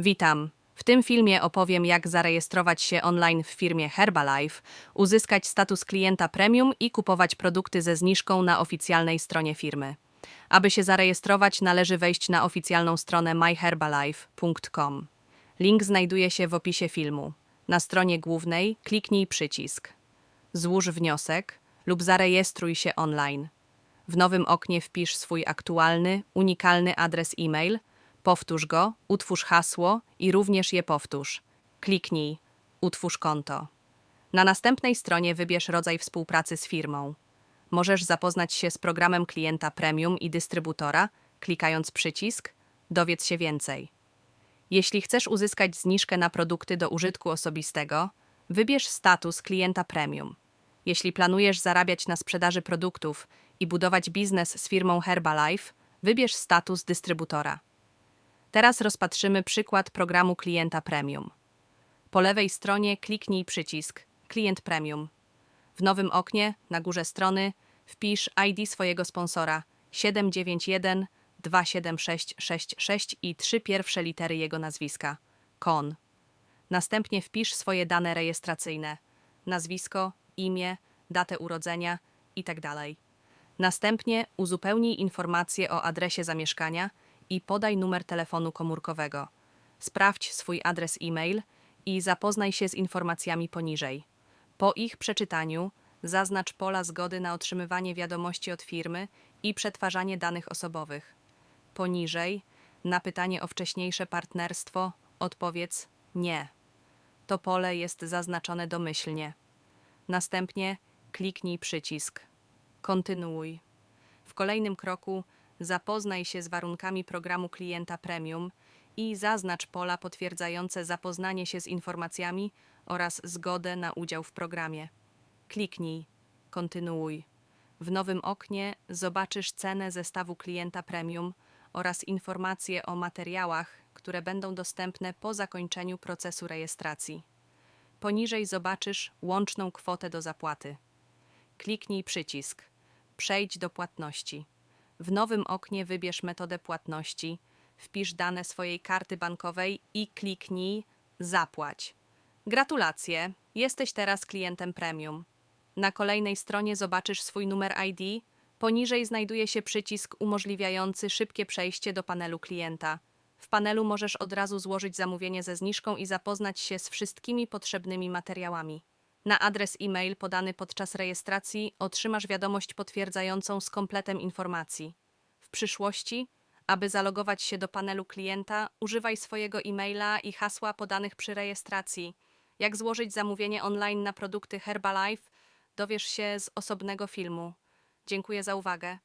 Witam. W tym filmie opowiem, jak zarejestrować się online w firmie Herbalife, uzyskać status klienta premium i kupować produkty ze zniżką na oficjalnej stronie firmy. Aby się zarejestrować, należy wejść na oficjalną stronę myherbalife.com. Link znajduje się w opisie filmu. Na stronie głównej kliknij przycisk Złóż wniosek lub zarejestruj się online. W nowym oknie wpisz swój aktualny, unikalny adres e-mail, powtórz go, utwórz hasło i również je powtórz. Kliknij Utwórz konto. Na następnej stronie wybierz rodzaj współpracy z firmą. Możesz zapoznać się z programem klienta premium i dystrybutora, klikając przycisk Dowiedz się więcej. Jeśli chcesz uzyskać zniżkę na produkty do użytku osobistego, wybierz status klienta premium. Jeśli planujesz zarabiać na sprzedaży produktów i budować biznes z firmą Herbalife, wybierz status dystrybutora. Teraz rozpatrzymy przykład programu klienta premium. Po lewej stronie kliknij przycisk Klient Premium. W nowym oknie, na górze strony, wpisz ID swojego sponsora 791 27666 i trzy pierwsze litery jego nazwiska KON. Następnie wpisz swoje dane rejestracyjne nazwisko, imię, datę urodzenia itd. Następnie uzupełnij informacje o adresie zamieszkania i podaj numer telefonu komórkowego. Sprawdź swój adres e-mail i zapoznaj się z informacjami poniżej. Po ich przeczytaniu zaznacz pola zgody na otrzymywanie wiadomości od firmy i przetwarzanie danych osobowych. Poniżej, na pytanie o wcześniejsze partnerstwo, odpowiedz nie. To pole jest zaznaczone domyślnie. Następnie kliknij przycisk Kontynuuj. W kolejnym kroku zapoznaj się z warunkami programu klienta premium i zaznacz pola potwierdzające zapoznanie się z informacjami oraz zgodę na udział w programie. Kliknij Kontynuuj. W nowym oknie zobaczysz cenę zestawu klienta premium oraz informacje o materiałach, które będą dostępne po zakończeniu procesu rejestracji. Poniżej zobaczysz łączną kwotę do zapłaty. Kliknij przycisk Przejdź do płatności. W nowym oknie wybierz metodę płatności, wpisz dane swojej karty bankowej i kliknij Zapłać. Gratulacje, jesteś teraz klientem premium. Na kolejnej stronie zobaczysz swój numer ID. Poniżej znajduje się przycisk umożliwiający szybkie przejście do panelu klienta. W panelu możesz od razu złożyć zamówienie ze zniżką i zapoznać się z wszystkimi potrzebnymi materiałami. Na adres e-mail podany podczas rejestracji otrzymasz wiadomość potwierdzającą z kompletem informacji. W przyszłości, aby zalogować się do panelu klienta, używaj swojego e-maila i hasła podanych przy rejestracji. Jak złożyć zamówienie online na produkty Herbalife, dowiesz się z osobnego filmu. Dziękuję za uwagę.